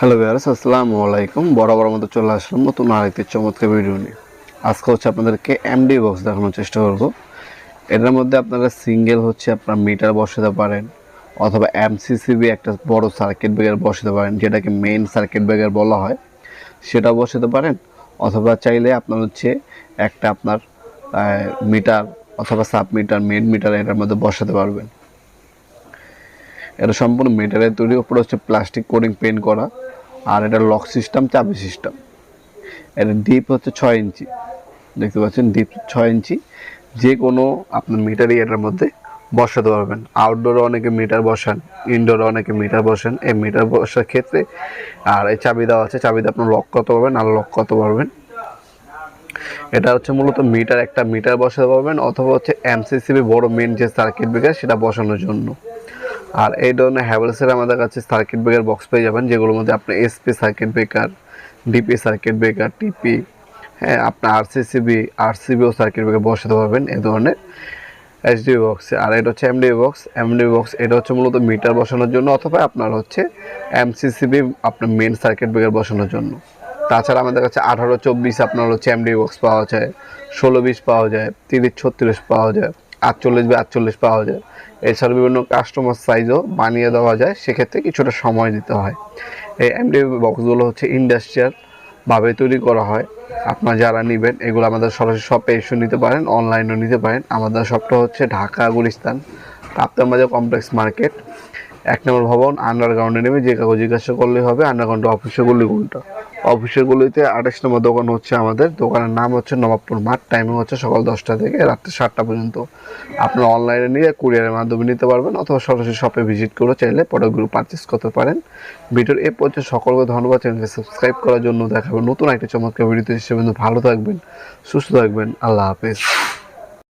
Hello viewers আসসালামু আলাইকুম। বরাবর মতো চলে আসলাম নতুন আরেকটি চমৎকার ভিডিও নিয়ে। আজকে হচ্ছে আপনাদেরকে এমডি বক্স দেখানোর চেষ্টা করব। এটার মধ্যে আপনারা সিঙ্গেল হচ্ছে আপনার মিটার বসাতে পারেন, অথবা এমসিসিবি একটা বড় সার্কিট ব্রেকার বসাতে পারেন, যেটাকে মেইন সার্কিট ব্রেকার বলা হয়। সেটা বসাতে পারেন, অথবা চাইলে আপনার হচ্ছে একটা আপনার মিটার অথবা সাব মিটার মেন মিটার এটার মধ্যে বসাতে পারবেন। এটা সম্পূর্ণ মেটালের তৈরি, উপরে হচ্ছে প্লাস্টিক কোডিং পেন্ট করা। আর এটা লক সিস্টেম চাবি সিস্টেম এটা ডিপ হচ্ছে ছয় ইঞ্চি। দেখতে পাচ্ছেন ডিপ ছয় ইঞ্চি। যে কোনো আপনার মিটারই এটার মধ্যে বসাতে পারবেন। আউটডোরে অনেকে মিটার বসান ইনডোরে অনেকে মিটার বসান। এই মিটার বসার ক্ষেত্রে আর এই চাবি দেওয়া আছে চাবিতে আপনার লক করতে পারবেন আর লক করতে পারবেন। এটা হচ্ছে মূলত মিটার একটা মিটার বসাতে পারবেন, অথবা হচ্ছে এমসিসিবি বড় মেন যে সার্কিট ব্রেকার সেটা বসানোর জন্য। আর এই ধরনের হ্যাভেলসের আমাদের কাছে সার্কিট ব্রেকার বক্স পেয়ে যাবেন, যেগুলোর মধ্যে আপনি SP circuit breaker DP circuit breaker TP হ্যাঁ আপনার আরসিসিবি আরসিবিও সার্কিট ব্রেকার বসাতে পারবেন এই ধরনের এইচডিবি বক্সে আর এটা হচ্ছে এমডি বক্স এমডি বক্স এটা হচ্ছে মূলত মিটার বসানোর জন্য অথবা আপনার হচ্ছে এমসিসিবি আপনার মেন সার্কিট ব্রেকার বসানোর জন্য। তাছাড়া আমাদের কাছে আঠারো, চব্বিশ আপনার হচ্ছে এমডি বক্স পাওয়া যায়, ষোলো, বিশ পাওয়া যায়, তিরিশ, ছত্রিশ পাওয়া যায়। আটচল্লিশ বা আটচল্লিশ পাওয়া যায়। এছাড়া বিভিন্ন কাস্টমার সাইজও বানিয়ে দেওয়া যায়, সেক্ষেত্রে কিছুটা সময় দিতে হয়। এই এমডি বক্সগুলো হচ্ছে ইন্ডাস্ট্রিয়াল ভাবে তৈরি করা হয়। আপনার যারা নেবেন, এগুলো আমাদের সরাসরি সব এসে নিতে পারেন অনলাইনেও নিতে পারেন। আমাদের সবটা হচ্ছে ঢাকা, গুলিস্তান কাপ্তার মাঝে কমপ্লেক্স মার্কেট এক নম্বর ভবন আন্ডারগ্রাউন্ডে নেমে যে কাগজ জিজ্ঞাসা করলেই হবে আন্ডারগ্রাউন্ড অফিসের গলি কোনটা অফিসের গলিতে আঠাশ নম্বর দোকান হচ্ছে আমাদের। দোকানের নাম হচ্ছে নবাবপুর মাঠ। টাইমিং হচ্ছে সকাল দশটা থেকে রাত্রে সাতটা পর্যন্ত। আপনারা অনলাইনে নিয়ে কুরিয়ারের মাধ্যমে নিতে পারবেন অথবা সরাসরি শপে ভিজিট করে চাইলে প্রোডাক্টগুলো পারচেস করতে পারেন। ভিডিওর এ পর্যন্ত সকলকে ধন্যবাদ। চ্যানেলকে সাবস্ক্রাইব করার জন্য দেখাবেন নতুন একটা চমৎকার ভিডিওতে হিসেবে ভালো থাকবেন, সুস্থ থাকবেন। আল্লাহ হাফেজ।